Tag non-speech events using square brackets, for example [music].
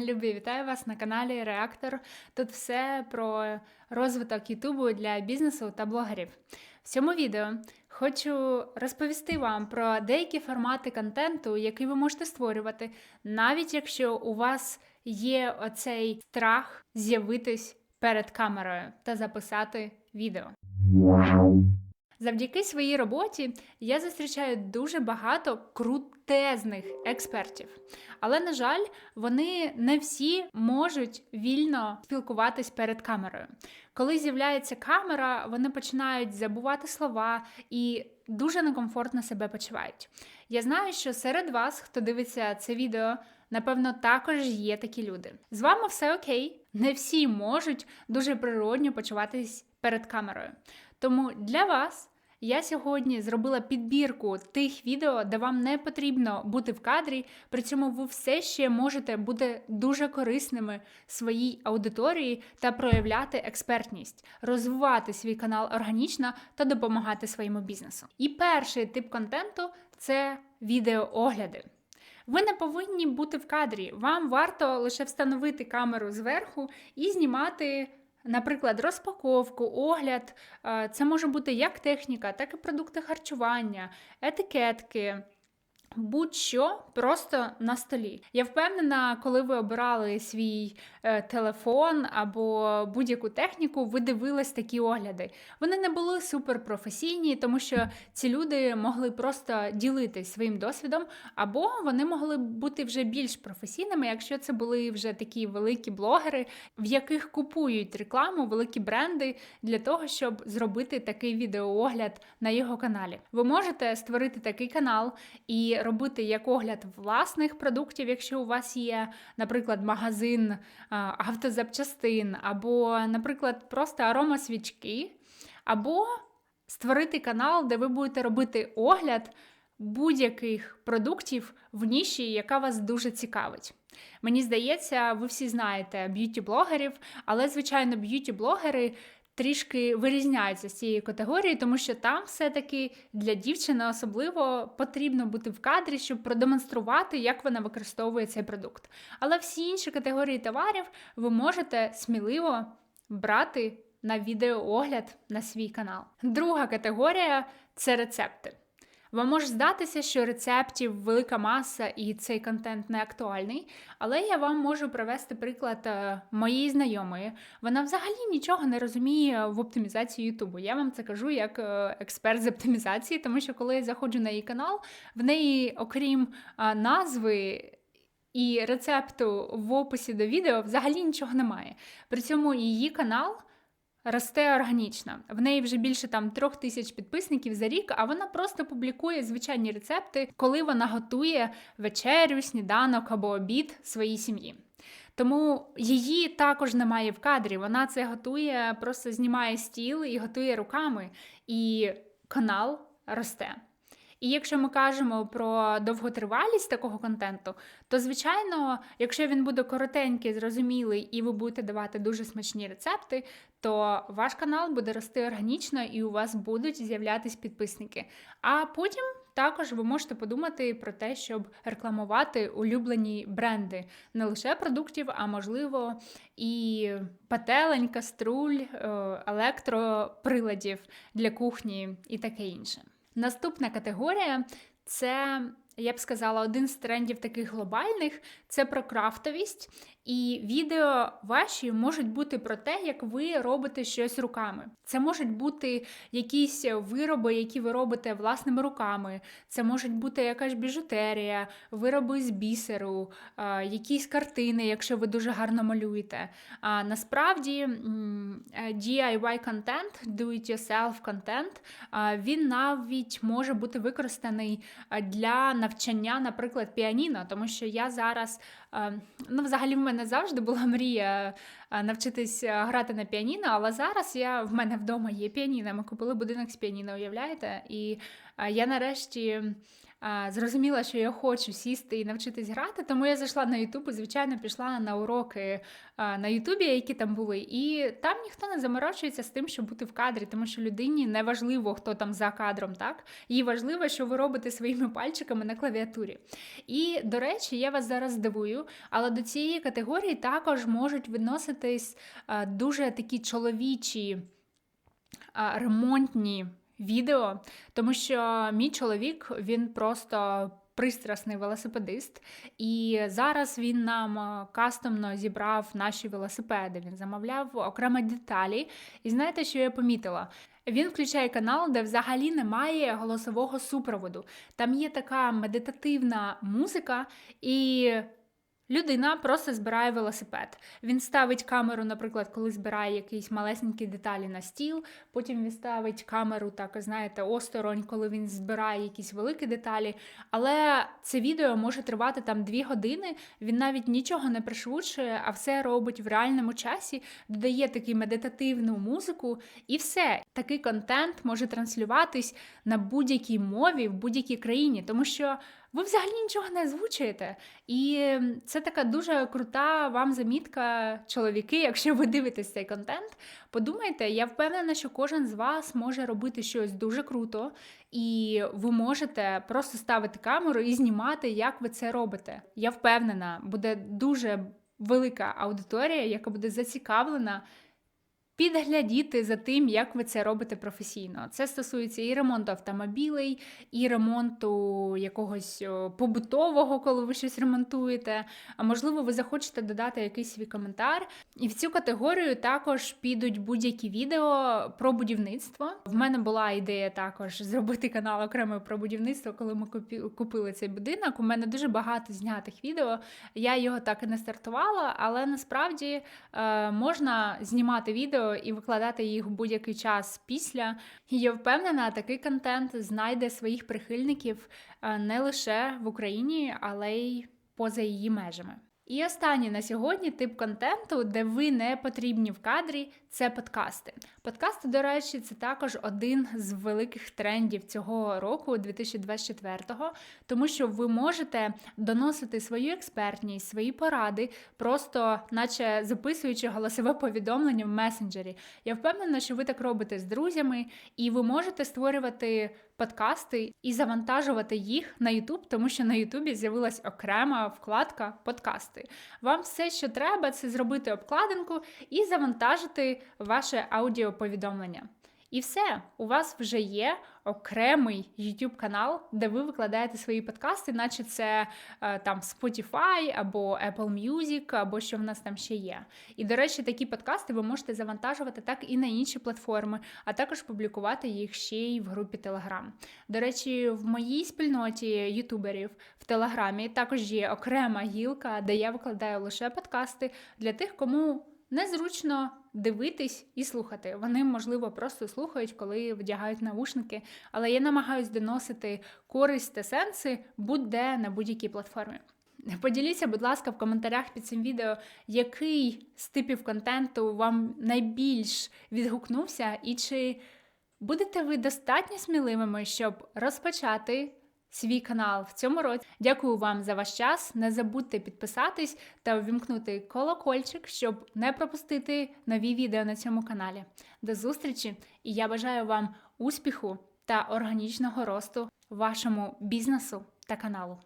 Любі, вітаю вас на каналі Реактор. Тут все про розвиток Ютубу для бізнесу та блогерів. В цьому відео хочу розповісти вам про деякі формати контенту, який ви можете створювати, навіть якщо у вас є оцей страх з'явитись перед камерою та записати відео. Завдяки своїй роботі я зустрічаю дуже багато крутезних експертів. Але, на жаль, вони не всі можуть вільно спілкуватись перед камерою. Коли з'являється камера, вони починають забувати слова і дуже некомфортно себе почувають. Я знаю, що серед вас, хто дивиться це відео, напевно, також є такі люди. З вами все окей, не всі можуть дуже природньо почуватись перед камерою. Тому для вас я сьогодні зробила підбірку тих відео, де вам не потрібно бути в кадрі, при цьому ви все ще можете бути дуже корисними своїй аудиторії та проявляти експертність, розвивати свій канал органічно та допомагати своєму бізнесу. І перший тип контенту це відеоогляди. Ви не повинні бути в кадрі. Вам варто лише встановити камеру зверху і знімати Наприклад, розпаковку, огляд, е, це може бути як техніка, так і продукти харчування, етикетки будь-що просто на столі. Я впевнена, коли ви обирали свій е, телефон або будь-яку техніку, ви дивились такі огляди. Вони не були суперпрофесійні, тому що ці люди могли просто ділитись своїм досвідом, або вони могли бути вже більш професійними, якщо це були вже такі великі блогери, в яких купують рекламу, великі бренди для того, щоб зробити такий відеоогляд на його каналі. Ви можете створити такий канал і робити як огляд власних продуктів, якщо у вас є, наприклад, магазин автозапчастин, або, наприклад, просто аромасвічки, або створити канал, де ви будете робити огляд будь-яких продуктів в ніші, яка вас дуже цікавить. Мені здається, ви всі знаєте б'юті-блогерів, але, звичайно, б'юті-блогери трішки вирізняються з цієї категорії, тому що там все-таки для дівчини особливо потрібно бути в кадрі, щоб продемонструвати, як вона використовує цей продукт. Але всі інші категорії товарів ви можете сміливо брати на відеоогляд на свій канал. Друга категорія це рецепти. Вам може здатися, що рецептів велика маса і цей контент не актуальний, але я вам можу привести приклад е, моєї знайомої. Вона взагалі нічого не розуміє в оптимізації Ютубу. Я вам це кажу як е, експерт з оптимізації, тому що коли я заходжу на її канал, в неї, окрім е, назви. І рецепту в описі до відео взагалі нічого немає. При цьому її канал росте органічно. В неї вже більше там трьох тисяч підписників за рік, а вона просто публікує звичайні рецепти, коли вона готує вечерю, сніданок або обід своїй сім'ї. Тому її також немає в кадрі. Вона це готує, просто знімає стіл і готує руками, і канал росте. І якщо ми кажемо про довготривалість такого контенту, то звичайно, якщо він буде коротенький, зрозумілий, і ви будете давати дуже смачні рецепти, то ваш канал буде рости органічно і у вас будуть з'являтись підписники. А потім також ви можете подумати про те, щоб рекламувати улюблені бренди не лише продуктів, а можливо і пателень, каструль, е, електроприладів для кухні і таке інше. Наступна категорія це, я б сказала, один з трендів таких глобальних це про крафтовість. І відео ваші можуть бути про те, як ви робите щось руками. Це можуть бути якісь вироби, які ви робите власними руками. Це можуть бути якась біжутерія, вироби з бісеру, якісь картини, якщо ви дуже гарно малюєте. А насправді е, DIY контент, do-it-yourself контент, він навіть може бути використаний для навчання, наприклад, піаніно, тому що я зараз, ну, взагалі, в мене мене завжди була мрія навчитися навчитись е, грати на піаніно, але зараз я в мене вдома є піаніно. Ми купили будинок з піаніно, уявляєте? І е, я нарешті зрозуміла, що я хочу сісти і навчитись грати, тому я зайшла на Ютуб і, звичайно, пішла на уроки на Ютубі, які там були. І там ніхто не заморочується з тим, щоб бути в кадрі, тому що людині не важливо, хто там за кадром, так? Їй важливо, що ви робите своїми [laughs] пальчиками на клавіатурі. І, до речі, я вас зараз здивую, але до цієї категорії також можуть відноситись дуже такі чоловічі ремонтні відео, тому що мій чоловік він просто. Пристрасний велосипедист, і зараз він нам кастомно зібрав наші велосипеди. Він замовляв окремі деталі. І знаєте, що я помітила? Він включає канал, де взагалі немає голосового супроводу. Там є така медитативна музика, і Людина просто збирає велосипед. Він ставить камеру, наприклад, коли збирає якісь малесенькі деталі на стіл. Потім він ставить камеру, так знаєте, осторонь, коли він збирає якісь великі деталі. Але це відео може тривати там дві години. Він навіть нічого не пришвидшує, а все робить в реальному часі, додає таку медитативну музику, і все. Такий контент може транслюватись на будь-якій мові в будь-якій країні, тому що ви взагалі нічого не озвучуєте. І це така дуже крута вам замітка, чоловіки, якщо ви дивитесь цей контент. Подумайте, я впевнена, що кожен з вас може робити щось дуже круто, і ви можете просто ставити камеру і знімати, як ви це робите. Я впевнена, буде дуже велика аудиторія, яка буде зацікавлена. Підглядіти за тим, як ви це робите професійно. Це стосується і ремонту автомобілей, і ремонту якогось побутового, коли ви щось ремонтуєте. А можливо, ви захочете додати якийсь свій коментар. І в цю категорію також підуть будь-які відео про будівництво. В мене була ідея також зробити канал окремо про будівництво, коли ми купили цей будинок. У мене дуже багато знятих відео. Я його так і не стартувала, але насправді е, можна знімати відео і викладати їх в будь-який час після. І я впевнена, такий контент знайде своїх прихильників е, не лише в Україні, але й поза її межами. І останній на сьогодні тип контенту, де ви не потрібні в кадрі, це подкасти. Подкасти, до речі, це також один з великих трендів цього року, 2024-го, тому що ви можете доносити свою експертність, свої поради, просто наче записуючи голосове повідомлення в месенджері. Я впевнена, що ви так робите з друзями, і ви можете створювати подкасти і завантажувати їх на YouTube, тому що на YouTube з'явилась окрема вкладка подкасти. Вам все, що треба, це зробити обкладинку і завантажити ваше аудіоповідомлення. І все, у вас вже є окремий YouTube канал, де ви викладаєте свої подкасти, наче це е, там Spotify або Apple Music, або що в нас там ще є. І, до речі, такі подкасти ви можете завантажувати так і на інші платформи, а також публікувати їх ще й в групі Telegram. До речі, в моїй спільноті ютуберів в Телеграмі також є окрема гілка, де я викладаю лише подкасти для тих, кому незручно дивитись і слухати. Вони, можливо, просто слухають, коли вдягають навушники, але я намагаюсь доносити користь та сенси будь-де на будь-якій платформі. Поділіться, будь ласка, в коментарях під цим відео, який з типів контенту вам найбільш відгукнувся, і чи будете ви достатньо сміливими, щоб розпочати свій канал в цьому році. Дякую вам за ваш час. Не забудьте підписатись та увімкнути колокольчик, щоб не пропустити нові відео на цьому каналі. До зустрічі! І я бажаю вам успіху та органічного росту вашому бізнесу та каналу.